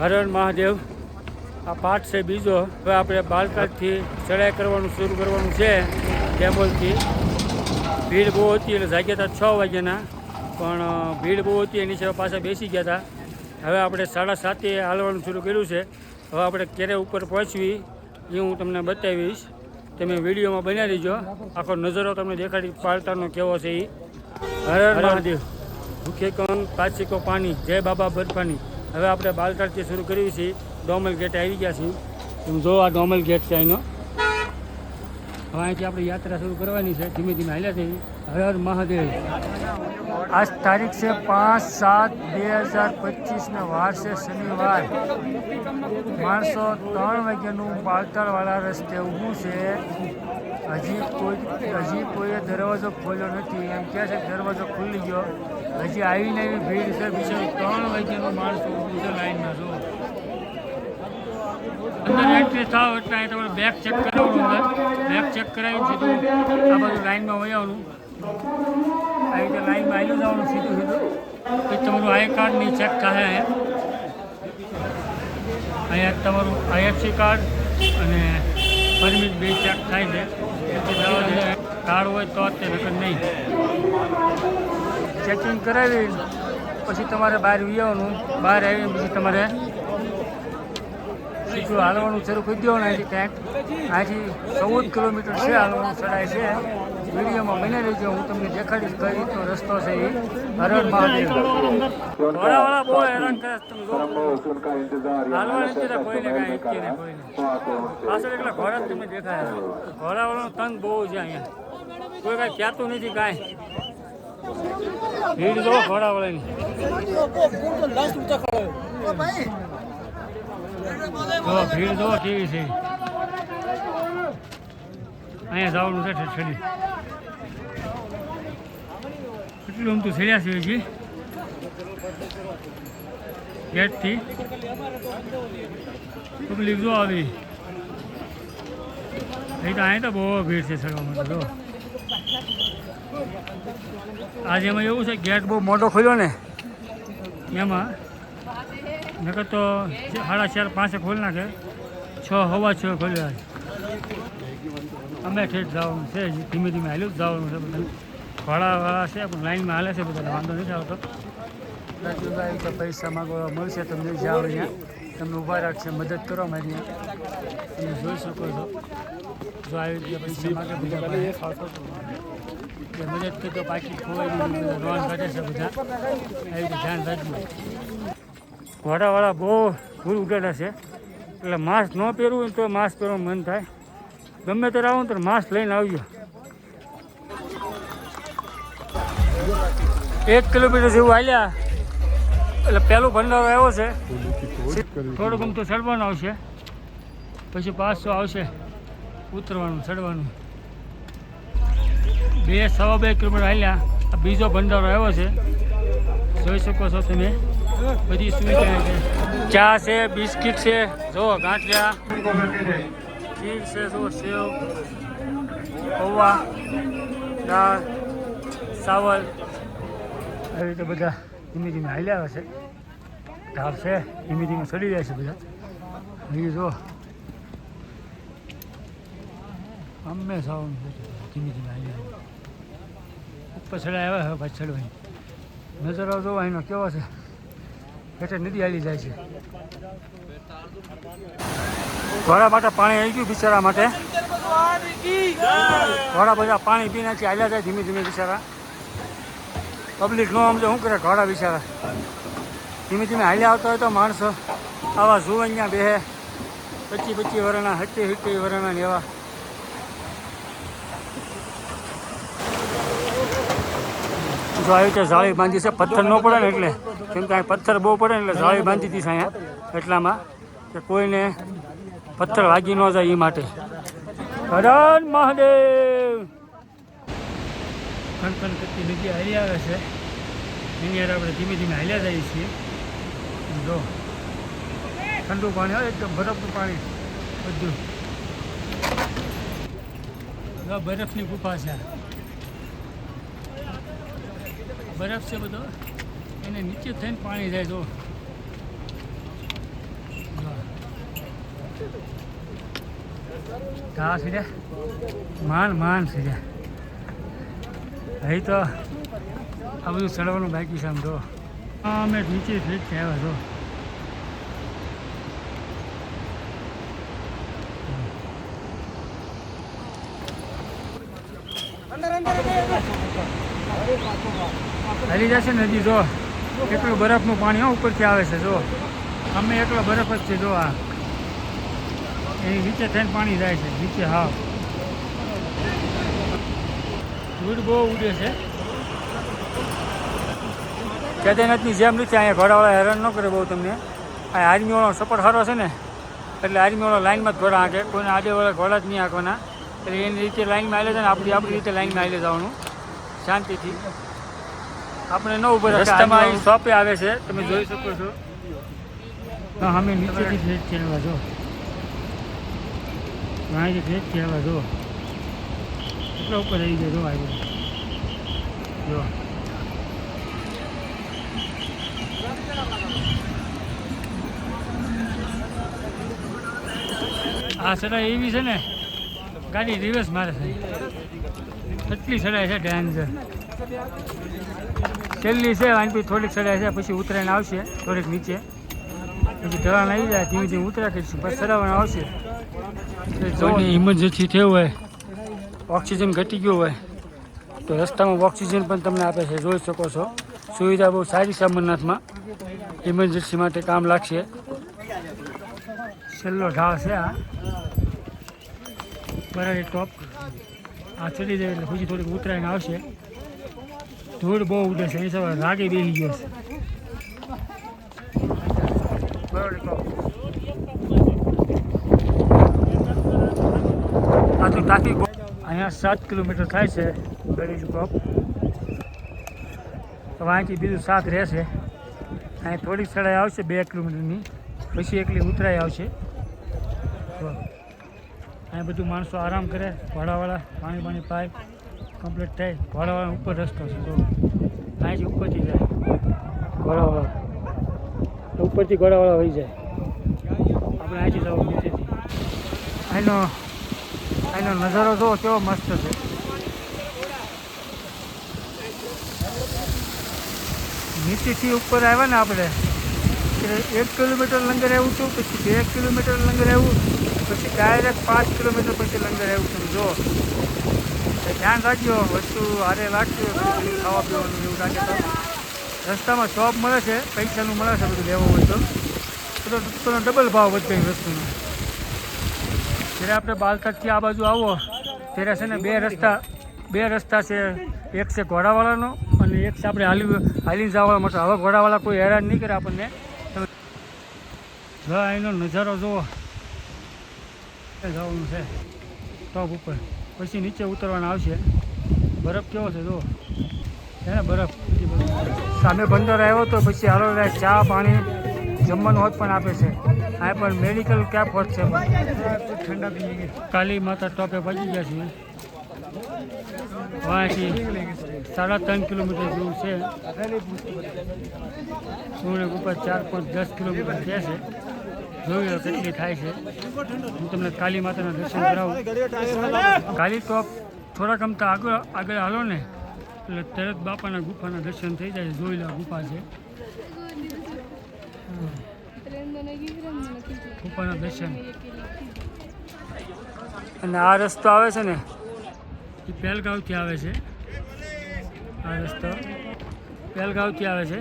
હર હર મહાદેવ. આ પાઠ છે બીજો. હવે આપણે બાલકાથી ચડાઈ કરવાનું શરૂ કરવાનું છે ટેબલથી ભીડ બહુ હતી એટલે જાગ્યા હતા છ વાગ્યાના. પણ ભીડ બહુ હતી એની સિવાય પાછા બેસી ગયા હતા. હવે આપણે સાડા સાતે હાલવાનું શરૂ કર્યું છે. હવે આપણે ક્યારે ઉપર પહોંચવી. એ હું તમને બતાવીશ. તમે વિડીયોમાં બન્યા દેજો આખો નજરો તમને દેખાડી પાળતાનો કેવો છે એ હર મહાદેવ. ભૂખે કણ કાચીકો પાણી. જય બાબા બરફાની. હવે આપણે બાલતાળથી શરૂ કર્યું છે. ડોમલ ગેટ આવી ગયા છીએ તમે જો આ ડોમલ ગેટ છે અહીંનો હવે અહીંથી આપણે યાત્રા શરૂ કરવાની છે. ધીમે ધીમે હાલ્યા થઈ હર મહાદેવ. આજ તારીખ છે પાંચ સાત બે હજાર પચીસને વાર છે શનિવાર. માણસો ત્રણ વાગ્યાનું બાલતાળવાળા રસ્તે ઊભું છે. હજી કોઈ હજી કોઈએ દરવાજો ખોલ્યો નથી. એમ કહે છે દરવાજો ખુલી ગયો. હજી આવીને એવી ભીડ છે. બીજો ત્રણ વાગ્યાનો માણસો બીજો લાઈનમાં જો અંદર એન્ટ્રી થાવ એટલે અહીં તમારે બેગ ચેક કરાવવાનું અંદર બેગ ચેક કરાવીને સીધું આ બધું લાઈનમાં વહી આવવાનું આવી રીતે લાઈનમાં આવી જવાનું સીધું સીધું. પછી તમારું આઈ કાર્ડ નહીં ચેક થાય અહીંયા. અહીંયા તમારું આઈએફસી કાર્ડ અને પરમિટ બે ચેક થાય છે. કાર્ડ હોય તો તે નકર નહીં. ચેકિંગ કરાવી, પછી તમારે બહાર વિયાવાનું. બહાર આવીને પછી તમારે હાલવાનું શરૂ કરી દેવાનું અહીંથી ક્યાંક અહીંથી ચૌદ કિલોમીટર છે હાલવાનું, ચડાય છે. વિડીયોમાં બની રહેજો. હું તમને દેખાડીશ કઈ રીતનો રસ્તો છે એ. હરણ મહાદેવ. ઘોડાવાળા બહુ હેરાન કરે તમે હાલવાની કોઈ કોઈને કાંઈ ઇચ્છે ને કોઈને. પાછળ એટલા ઘોડા તમે દેખાયા. ઘોડાવાળાનું તંગ બહુ છે અહીંયા. કોઈ કાંઈ કહેતું નથી કાંઈ. ભીડ જો ઘોડાવાળાની. ભીડ જો કેવી છે. અહીંયા જવાનું છે ઠેઠડી. કેટલું આમ તું સડ્યા છે ગેટથી. પબ્લિક જો આવી. અહીં તો અહીં તો બહુ ભીડ છે ચડવામાં માટે જો. આજે એમાં એવું છે ગેટ બહુ મોટો ખોલ્યો ને. એમાં નકર તો સાડા ચાર પાંચે ખોલી નાખે. છ હવા છ ખોલ્યા અમે ઠેઠ જવાનું છે, ધીમે ધીમે હાલ્યું, જવાનું છે બધા. ઘોડાવાળા છે, પણ લાઈનમાં હાલે છે બધા, વાંધો નથી આવતો. પૈસા માગવા મળશે તમને, જાઓ અહીંયા. તમને ઊભા રાખશે, મદદ કરો મારી તમે જોઈ શકો છો. જો આવી રીતે પૈસા માગે બધા મદદ કરતો પાકી ખોવાઈ રોન કાઢે છે બધા. આવી રીતે ધ્યાન રાખજો. ઘોડાવાળા બહુ ભૂલ ઉગાડ્યા છે. એટલે માસ્ક ન પહેરવું તો માસ્ક પહેરવાનું મન થાય. ગમે ત્યારે આવું ને તો માસ્ક લઈને આવજો. એક કિલોમીટર જેવું હાલ્યા. એટલે પહેલું ભંડારો આવ્યો છે. થોડું ગમતું ચડવાનું આવશે. પછી પાછો આવશે ઉતરવાનું, ચડવાનું. બે, સવા બે કિલોમીટર હાલ્યા. બીજો ભંડારો આવ્યો છે. જોઈ શકો છો તમે. બધી સુવિધા છે. ચા છે, બિસ્કિટ છે. જો ગાંઠિયા. ખીર છે જો સેવ પૌવા દાળ, ચાવલ. આવી રીતે બધા ધીમે ધીમે હાલ્યા છે. ઢાળ છે, ધીમે ધીમે ચડી જાય છે બધા. બીજું જો. અમે સાવ ધીમે ધીમે હાલ્યા. ઉપર ચડાય આવે, હવે પાછી ચડવાની. નજરો જો અહીંનો કેવો છે. હેઠે નદી આવી જાય છે. ઘોડા માટે પાણી આવી ગયું બિચારા માટે. ઘોડા બધા પાણી પી નાખી આવ્યા જાય ધીમે ધીમે બિચારા. પબ્લિક નો સમજે શું કરે ઘોડા બિચારા. ધીમે ધીમે હાલ્યા આવતા હોય તો માણસો આવા જુવનિયા બેહે. પચી પચી વર્ષના હટી હટી વર્ષના ને એવા. જો આવી રીતે જાળી બાંધી છે, પથ્થર ન પડે ને એટલે. કેમ કે પથ્થર બહુ પડે એટલે જાળી બાંધી હતી અહીંયા એટલામાં. કે કોઈને પથ્થર વાગી ન જાય એ માટે. હરણ મહાદેવ! ખનખન કરતી નદી હાલી આવે છે. એની યાર આપણે ધીમે ધીમે હાલ્યા જઈએ છીએ. જો. ઠંડુ પાણી હોય એકદમ બરફનું પાણી. બધું. બરફની ગુફા છે. બરફ છે બધો. એને નીચે થઈને પાણી જાય જો ઘા સીધા? માન માન સીધા. અહીં તો આ બધું ચડવાનું બાકી છે આમ તો. હા અમે નીચે ફીટ થયા છો હરી જશે નદી જો એકલું બરફનું પાણી ઉપરથી આવે છે જો અમે એકલો બરફ જ છે જો આ. એની નીચે થઈને પાણી જાય છે, નીચે, હા. ધૂળ બહુ ઉડે છે. કેદારનાથની જેમ નથી, અહીંયા ઘોડાવાળા હેરાન ન કરે બહુ તમને. આ આર્મીવાળો સપોર્ટ સારો છે ને, એટલે આર્મીવાળો લાઈનમાં જ ઘોડા હાંકે. કોઈને આડેવાળા ઘોડા જ નહીં હાંકવાના. એટલે એની રીતે લાઈનમાં આવી છે ને, આપણી આપણી રીતે લાઈનમાં આવી જવાનું. શાંતિથી. આપણે ન ઊભો રસ્તામાં અહીં શોપે આવે છે તમે જોઈ શકો છો. હા અમે નીચેથી ફ્લેટ ખેલવા જો. અહીંથી ફ્લેટ ખેલવા જો. એટલા ઉપર આવી જાય જો આવ્યો જો. આ સડાઈ એવી છે ને ગાડી રિવર્સ મારે છે એટલી સડાઈ છે ડેન્જર છેલ્લી છે વાનપી થોડીક સડાઈ છે પછી ઉતરાયણ આવશે થોડીક નીચે. પછી ઢળાણ આવી જાય ધીમે ધીમે ઉતરા કરીશું પછી ચડાવવાનું આવશે. જોની ઇમરજન્સી થયું હોય ઓક્સિજન ઘટી ગયું હોય તો રસ્તામાં ઓક્સિજન પણ તમને આપે છે જોઈ શકો છો. સુવિધા બહુ સારી છે અમરનાથમાં. ઇમરજન્સી માટે કામ લાગશે. છેલ્લો ઢાળ છે આ. બરાબર ટોપ આ ચડી જાય એટલે પછી થોડીક ઉતરાઈને આવશે. ધૂળ બહુ ઉડે છે. એ સવારે રાગે બેસી ગયો છે. બરાબર ટોપ આ તો ટ્રાફિક અહીંયા સાત કિલોમીટર થાય છે ગરીબ ટોપ તો અહીંથી બીજું સાત રહેશે અહીં થોડીક ચડાઈ આવશે બે કિલોમીટરની. પછી એકલી ઉતરાઈ આવશે. તો અહીં બધું માણસો આરામ કરે ઘોડાવાળા પાણી પાણી પાય. કમ્પ્લીટ થાય. ઘોડાવાળા ઉપર રસ્તો છે. તો અહીંથી ઉપરથી જાય. ઘોડાવાળા. ઉપરથી ઘોડાવાળા વહી જાય. આપણે અહીંથી જવું નીચેથી. અહીંનો અહીંનો નજારો જો કેવો મસ્ત છે. નીચેથી ઉપર આવ્યા ને આપણે એક કિલોમીટર લંગર આવ્યું હતું, પછી બે કિલોમીટર લંગર આવ્યું પછી ડાયરેક્ટ પાંચ કિલોમીટર પછી લંગર આવ્યું તમે જો ધ્યાન રાખજો, વસ્તુ હારે પછી ખાવા પીવાનું એવું રાખે તો. રસ્તામાં શોપ મળે છે, પૈસાનું મળે છે બધું લેવું હોય તો. તો તો ડબલ ભાવ વધે વસ્તુનો. જ્યારે આપણે બાલતાથી આ બાજુ આવો, ત્યારે છે ને બે રસ્તા બે રસ્તા છે. એક છે ઘોડાવાળાનો અને એક છે આપણે હાલી, હાલીને જવા માટે. હવે ઘોડાવાળા કોઈ હેરાન નહીં કરે આપણને. અહીંનો નજારો જુઓ. જવાનું છે. ટોપ ઉપર. પછી નીચે ઉતરવાના આવશે. બરફ કેવો છે જો છે ને બરફ? સામે બંદર આવ્યો તો પછી હાલો ચા પાણી જમવાનું હોત પણ આપે છે. આ પણ મેડિકલ કેપ હોત છે ઠંડા પી ગઈ કાલી માતા ટોપે પહોંચી ગયા વાંથી સાડા ત્રણ કિલોમીટર જેવું છે. સુરત ઉપર ચાર પાંચ દસ કિલોમીટર છે લો કેટલી થાય છે. હું તમને કાલી માતાના દર્શન કરાવું. કાલી તો થોડાક અમતા આગળ આગળ હાલો ને. એટલે તરત બાપાના ગુફાના દર્શન થઈ જાય જોઈ લો ગુફા છે. ગુફાના દર્શન. અને આ રસ્તો આવે છે ને, એ પહેલગાંવથી આવે છે. આ રસ્તો પહેલગાંવથી આવે છે.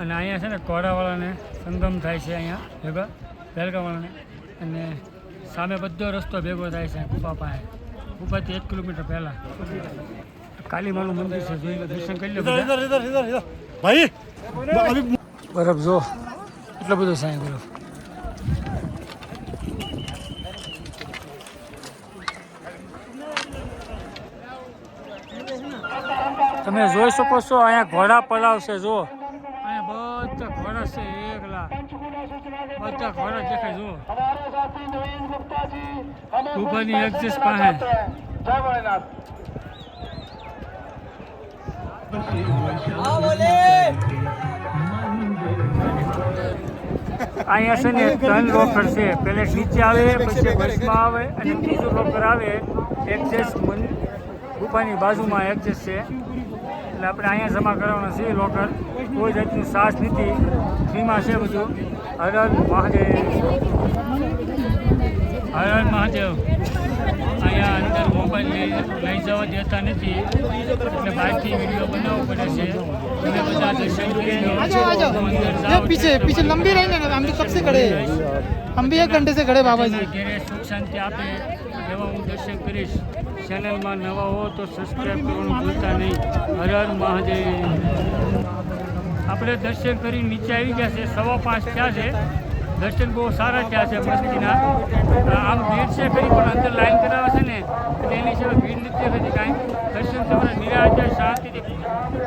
અને અહીંયા છે ને કોડાવાળાને સંગમ થાય છે અહીંયા ભેગા. પહેલગામવાળાને અને સામે બધો રસ્તો ભેગો થાય છે ગુફા પાસે. ગુફાથી એક કિલોમીટર પહેલાં. કાલીમાનું મંદિર છે જોઈને દર્શન કરી લો ભાઈ બરફ જો એટલો બધો સાહેબ બરફ. તમે જોઈ શકો છો અહીંયા ઘોડા પલાવ છે જો બધા ખોરાક દેખાય જો ગુફાની એક્સિસ પાસે. અહીંયા છે ને ત્રણ રોકર છે. પહેલે નીચે આવે પછી બસમાં આવે અને ત્રીજું રોકર આવે. એક્ઝેસ ગુફાની બાજુમાં એક્ઝેસ છે. એટલે આપણે અહીંયા જમા કરવાના છે લોકર કોઈ જાતની સાસ નથી ફ્રીમાં છે બધું હર હર મહાદેવ હર હર મહાદેવ અહીંયા અંદર મોબાઈલ લઈ લઈ જવા દેતા નથી એટલે બહારથી વિડીયો બનાવવો પડે છે તમે બધા દર્શન કરીને आ जाओ आ जाओ અંદર ये જાઓ पीछे पीछे लंबी रहेंगे ना हम भी कब से खड़े हैं हम भी एक घंटे से खड़े बाबा जी ઘેરે સુખ શાંતિ આપે એવા હું દર્શન કરીશ. ચેનલમાં નવા હો તો સબસ્ક્રાઈબ કરવાનું ભૂલતા નહીં. હર હર મહાદેવ. આપણે દર્શન કરી નીચે આવી ગયા છે. સવા પાંચ થયા છે. દર્શન બહુ સારા થયા છે મસ્તીના. આમ ભીડ છે ખરી, પણ અંદર લાઈન કરાવે છે ને એની સિવાય ભીડ નથી થતી કાંઈ. દર્શન તમારે નિરાજે, શાંતિથી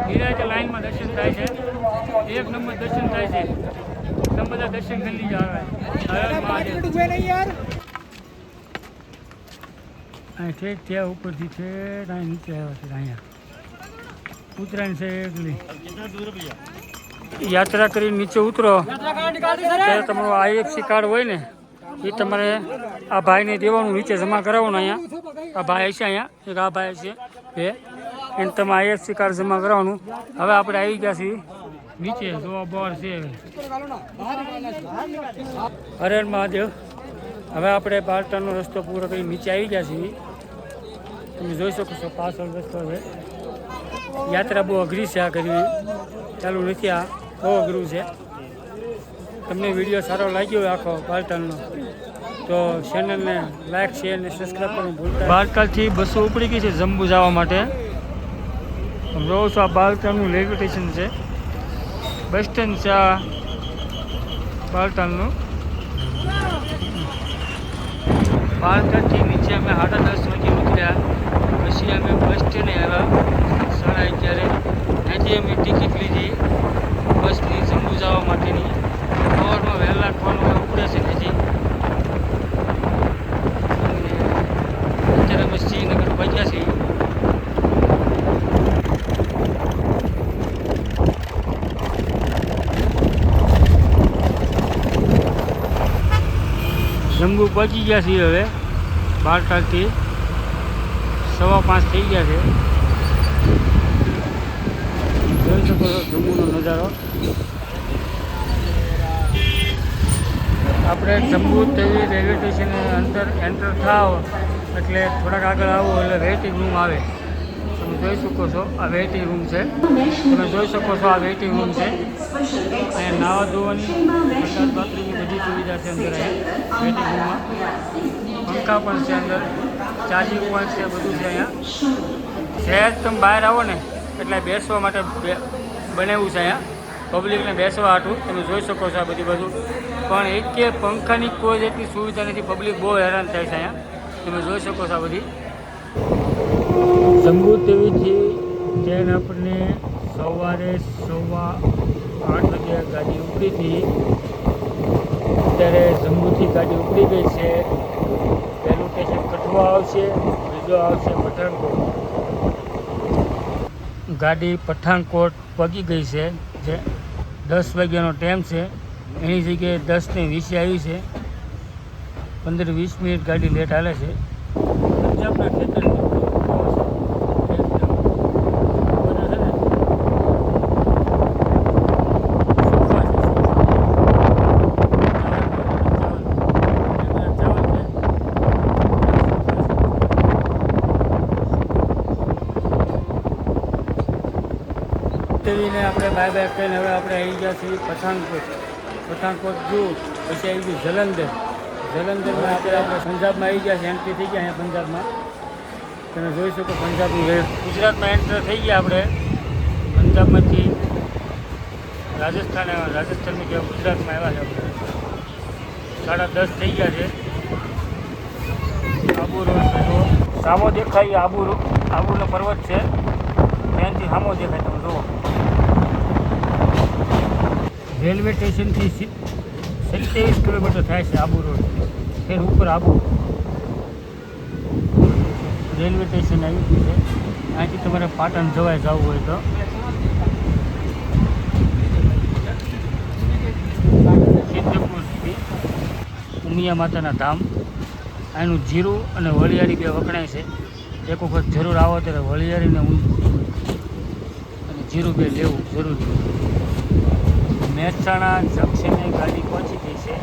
નિરાજે લાઈનમાં દર્શન થાય છે. એક નંબર દર્શન થાય છે. તમે બધા દર્શન કરી લીધા. હર હર મહાદેવ. અહીં છે ત્યાં ઉપરથી છે, અહીં નીચે આવ્યા છે, અહીંયા. ઉતરાયણ છે એકલી. યાત્રા કરીને નીચે ઉતરો. ત્યારે તમારું આઈએફસી કાર્ડ હોય ને, એ તમારે આ ભાઈને દેવાનું, નીચે જમા કરાવવાનું અહીંયા. આ ભાઈ છે અહીંયા, એક આ ભાઈ છે એ એને તમે આઈએફસી કાર્ડ જમા કરાવવાનું. હવે આપણે આવી ગયા છીએ નીચે, જોવા બોર છે હરે હર મહાદેવ. હવે આપણે બારટાનો રસ્તો પૂરો કરી નીચે આવી ગયા છીએ. તમે જોઈ શકો છો પાછળ રસ્તો છે. યાત્રા બહુ અઘરી છે આ કરવી ચાલુ નથી આ. બહુ અઘરું છે. તમને વીડિયો સારો લાગ્યો હોય આખો બાલટાલનો તો ચેનલને લાઈક શેર અને સબસ્ક્રાઈબ કરવાનું ભૂલતા બાલટાલથી બસો ઉપડી ગઈ છે જમ્બુ જવા માટે. જોઉં છું આ બાલટાલનું રેલવે સ્ટેશન છે. બસ સ્ટેન્ડ છે આ બાલટાલનું બાલટાલથી નીચે અમે સાડા દસ વાગે ઉતર્યા. પછી અમે બસ સ્ટેન્ડે આવ્યા. સાડા અગિયારે. ત્યાંથી અમે ટિકિટ લીધી. બસની જંબુ જવા માટેની. સવારમાં વહેલા ખવાનું ઉપડે છે અને અત્યારે અમે શ્રીનગર પહોંચ્યા છીએ. જંબુ પહોંચી ગયા છીએ હવે, બાર તાલથી સવા પાંચ થઈ ગયા છે. જોઈ શકો છો જમ્મુનો નજારો. આપણે જમ્મુ તેવી રેલવે સ્ટેશન અંદર એન્ટર થાવ એટલે થોડાક આગળ આવો એટલે વેઇટિંગ રૂમ આવે. જોઈ શકો છો, આ વેઇટિંગ રૂમ છે. તમે જોઈ શકો છો આ વેઇટિંગ રૂમ છે. અહીંયા નાવા ધોવાની બાથરૂમની બધી સુવિધા છે અંદર અહીંયા વેઇટિંગ રૂમમાં પંખા પણ છે અંદર ચાર્જિંગ પોઈન્ટ છે, બધું છે અહીંયા. શહેર તમે બહાર આવો ને, એટલે બેસવા માટે બનાવ્યું છે અહીંયા. પબ્લિકને બેસવા હાટું, તમે જોઈ શકો છો આ બધી બધું પણ એક પંખાની કોઈ જેટલી સુવિધા નથી પબ્લિક બહુ હેરાન થાય છે અહીંયા. તમે જોઈ શકો છો આ બધી. જમ્મુ તેવીથી ટ્રેન આપણને સવારે સવા આઠ વાગે ગાડી ઉપડી હતી. અત્યારે જમ્મુથી ગાડી ઉપડી ગઈ છે. પહેલું સ્ટેશન કઠવા આવશે, બીજો આવશે પઠાણકોટ. ગાડી પઠાણકોટ પગી ગઈ છે, જે દસ વાગ્યાનો ટાઈમ છે. એની જગ્યાએ દસ ને વીસે આવી છે. પંદર વીસ મિનિટ ગાડી લેટ હાલે છે પંજાબના ખેતર તેવીને આપણે બાય બાય કહીને હવે આપણે આવી ગયા છીએ પઠાણકોટ. પઠાણકોટ જુ, પછી આવી ગયું જલંધર. જલંધરમાં આપણે આપણે પંજાબમાં આવી ગયા છે એન્ટ્રી થઈ ગયા અહીંયા પંજાબમાં. તમે જોઈ શકો પંજાબનું ગુજરાતમાં એન્ટર થઈ ગયા આપણે. પંજાબમાંથી રાજસ્થાન આવ્યા રાજસ્થાનથી ગયા ગુજરાતમાં આવ્યા છે આપણે. સાડા દસ થઈ ગયા છે. આબુ રોડ સામો દેખાય, આબુ આબુનો પર્વત છે. ત્યાંથી સામો દેખાય તમે જુઓ રેલવે સ્ટેશનથી સત્યાવીસ કિલોમીટર થાય છે આબુ રોડ. ફેર ઉપર આબુ. રેલવે સ્ટેશન આવી ગયું છે. અહીંથી તમારે પાટણ જવાય જવું હોય તો. સિદ્ધપુર ઉમિયા માતાના ધામ. અહીંનું જીરું અને વળિયારી બે વખણાય છે. એક વખત જરૂર આવો ત્યારે વળિયારીને ઊંધું અને જીરું બે લેવું જરૂરી. મહેસાણા જંક્શને ગાડી પહોંચી ગઈ છે.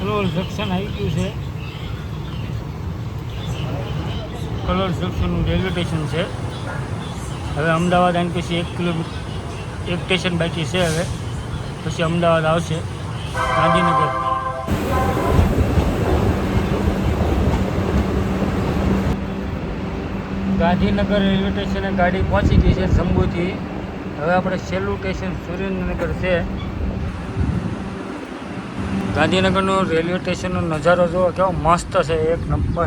કલોલ જંકશન આવી ગયું છે. કલોલ જંકશનનું રેલવે સ્ટેશન છે. હવે અમદાવાદ આની પછી એક કિલોમીટર એક સ્ટેશન બાકી છે હવે. પછી અમદાવાદ આવશે. ગાંધીનગર. ગાંધીનગર રેલવે સ્ટેશને ગાડી પહોંચી ગઈ છે જંબુથી. હવે આપણે છેલ્લું સ્ટેશન સુરેન્દ્રનગર છે. ગાંધીનગરનો રેલવે સ્ટેશનનો નજારો જોવો, કેવો મસ્ત છે, એક નંબર.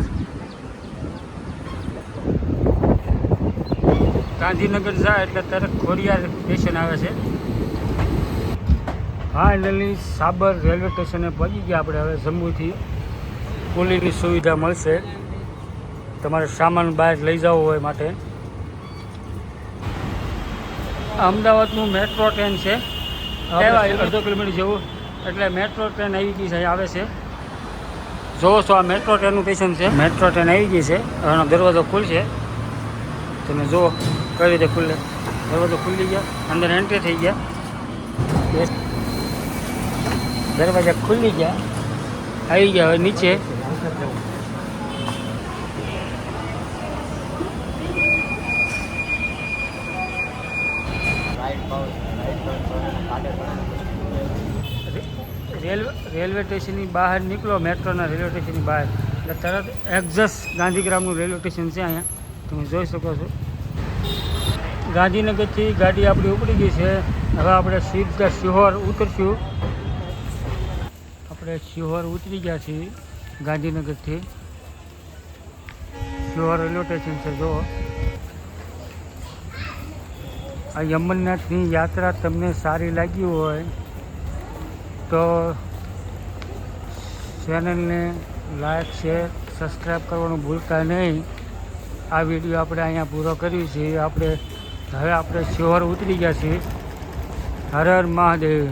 ગાંધીનગર જાય એટલે તરત ખોડિયાર સ્ટેશન આવે છે. ફાઇનલી સાબર રેલવે સ્ટેશને પહોંચી ગયા આપણે હવે જમ્મુથી. કુલીની સુવિધા મળશે. તમારે સામાન બહાર લઈ જવો હોય માટે. અમદાવાદનું મેટ્રો ટ્રેન છે. અડધો કિલોમીટર જેવું. એટલે મેટ્રો ટ્રેન આવી ગઈ છે આવે છે. જોવો છો આ મેટ્રો ટ્રેનનું સ્ટેશન છે. મેટ્રો ટ્રેન આવી ગઈ છે. એનો દરવાજો ખુલશે તમે જુઓ કઈ રીતે ખુલ્લે દરવાજો ખુલી ગયા અંદર એન્ટ્રી થઈ ગયા. દરવાજા ખુલી ગયા. આવી ગયા હવે નીચે. રેલવે રેલવે સ્ટેશનની બહાર નીકળો, મેટ્રોના રેલવે સ્ટેશનની બહાર. એટલે તરત એક્ઝસ ગાંધીગ્રામનું રેલવે સ્ટેશન છે અહીંયા. તમે જોઈ શકો છો. ગાંધીનગરથી ગાડી આપણી ઉપડી ગઈ છે. હવે આપણે સીધા શિહોર ઉતરશું. આપણે શિહોર ઉતરી ગયા છીએ ગાંધીનગરથી. શિહોર રેલવે સ્ટેશન છે જો આ યમનનાથની યાત્રા તમને સારી લાગી હોય તો ચેનલને લાઈક, શેર સબસ્ક્રાઈબ કરવાનું ભૂલતા નહીં. આ વીડિયો આપણે અહીંયા પૂરો કરીએ છીએ આપણે હવે આપણે શિહોર ઉતરી ગયા છીએ. હર હર મહાદેવ.